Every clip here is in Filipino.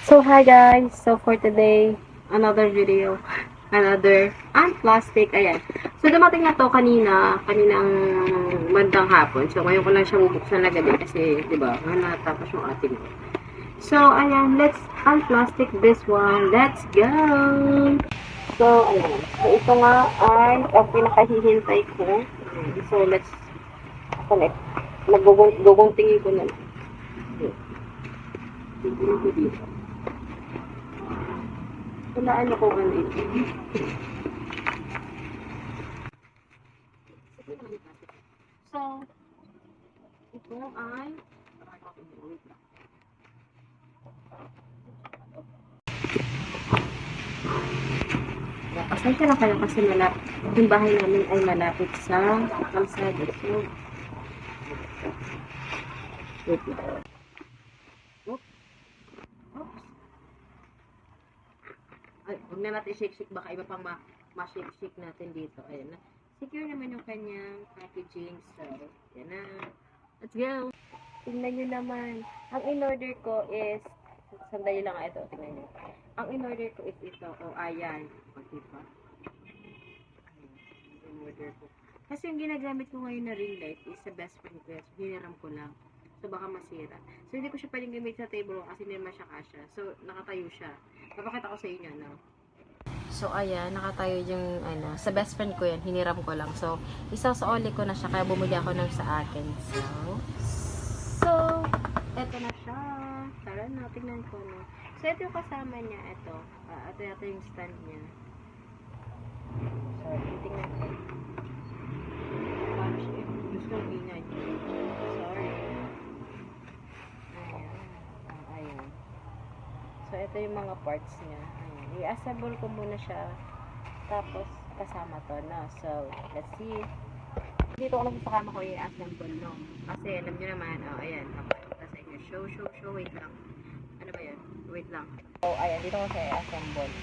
So, hi guys! So, for today, another video, another unplastic, ayan. So, dumating na to kanina, kaninang bandang hapon. So, ngayon ko lang siya bubuksan na gabi kasi, di ba, natapos yung ating. So, ayan, let's unplastic this one. Let's go! So, ayan. So, ito nga ay ang pinakahihintay ko. So, let's connect. Nagguguntingin ko na lang. Tignan dito. Wala ano ko ano. So, ito ay Pasensya na kayo kasi malapit. Yung bahay namin ay malapit sa kalsada. So, wait lang. Na natin shake-shake. Baka iba pang ma- ma-shake-shake natin dito. Ayan na. Secure naman yung kanyang packaging. So, yan na. Let's go! Tingnan nyo naman. Ang in-order ko is, sandali lang ito. Tingnan nyo. Ang in-order ko is ito. O, ayan. O, diba? In-order ko. Kasi yung ginagamit ko ngayon na ring light is sa best friend ko. So, hiniram ko lang. So, baka masira. So, hindi ko siya pwedeng gamit sa table kasi hindi naman siya. So, nakatayo siya. Papakita ko sa inyo, no? So, ayan, nakatayo yung, ano, sa best friend ko yan, hiniram ko lang. So, isa sa oli ko na siya, kaya bumili ako ng sa akin. So, so, eto na siya. Tara na, tingnan ko, no. So, ito yung kasama niya, ito. Ah, ito yata yung stand niya. So, tingnan ko. Paano? Gusto ko ingay. Sorry. Ayan. Ah, ayan. So, ito yung mga parts niya. Ayan. I-assemble ko muna siya. Tapos, kasama to, no? So, let's see. Dito ko lang sa kama ko i-assemble, no? Kasi, alam nyo naman, oh, ayan. Papakita sa inyo. Show, show, show. Wait lang. Ano ba yan? Wait lang. So, ayan. Dito ko siya i-assemble.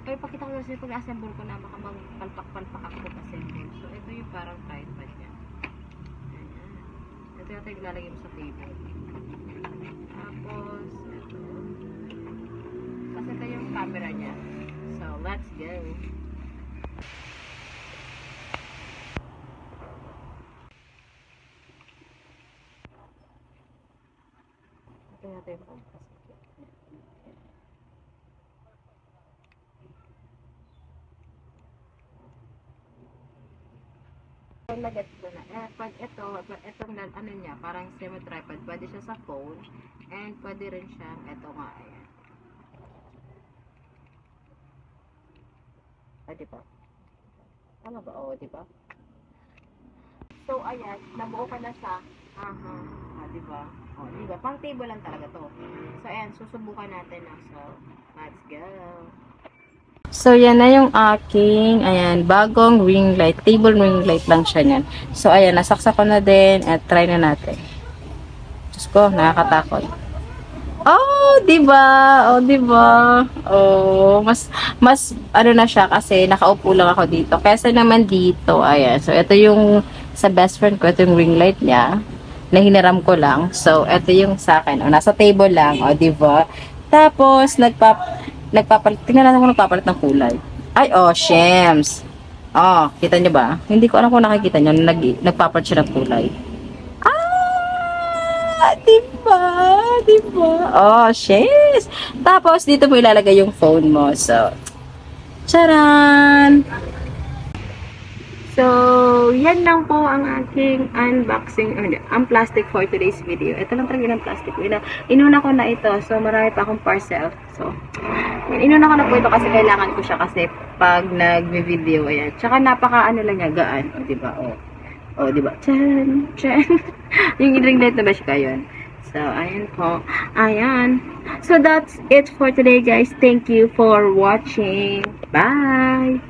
Pero pakita ko kasi pag assemble ko na baka magpalpak-palpak ako assemble. So, ito yung parang tripod niya. Ayan. Ito yata yung ilalagay mo sa table. Tapos, ito. Ito yung camera niya. So, let's go. Ito yata yung. So, nagat ko na. Eh, pag ito, pag itong ano niya, parang semi-tripod, pwede siya sa phone, and pwede rin siyang, ito nga, ayan. Ah, di ba? Tama ba? Oo, di ba? So, ayan, nabuo ka na siya. Aha. Ah, di ba? Oh, di ba? Pang table lang talaga to. So, ayan, susubukan natin na. So, let's go. So, yan na yung aking, ayan, bagong ring light. Table ring light lang siya niyan. So, ayan, nasaksak ko na din at try na natin. Diyos ko, nakakatakot. Oh, 'di ba? Oh, 'di ba? Oh, mas mas ano na siya kasi nakaupo lang ako dito. Kaysa naman dito, ayan. So ito yung sa best friend ko, ito yung ring light niya na hiniram ko lang. So ito yung sa akin. Oh, nasa table lang, oh, 'di ba? Tapos nagpap nagpapalit tingnan natin kung nagpapalit ng kulay. Ay, oh, shems. Oh, kita niyo ba? Hindi ko alam kung nakikita niyo nag nagpapalit siya ng kulay. Diba? Diba? Oh, shiz. Tapos, dito mo ilalagay yung phone mo. So, charan! So, yan lang po ang aking unboxing, ang plastic for today's video. Ito lang talaga ng plastic. Ina, inuna ko na ito. So, marami pa akong parcel. So, inuna ko na po ito kasi kailangan ko siya kasi pag nag-video, ayan. Tsaka napaka ano lang niya, gaan. O, diba? O, o diba? Chan! Chan! yung ring light na ba siya yun? So, ayan po. Ayan. So, that's it for today, guys. Thank you for watching. Bye!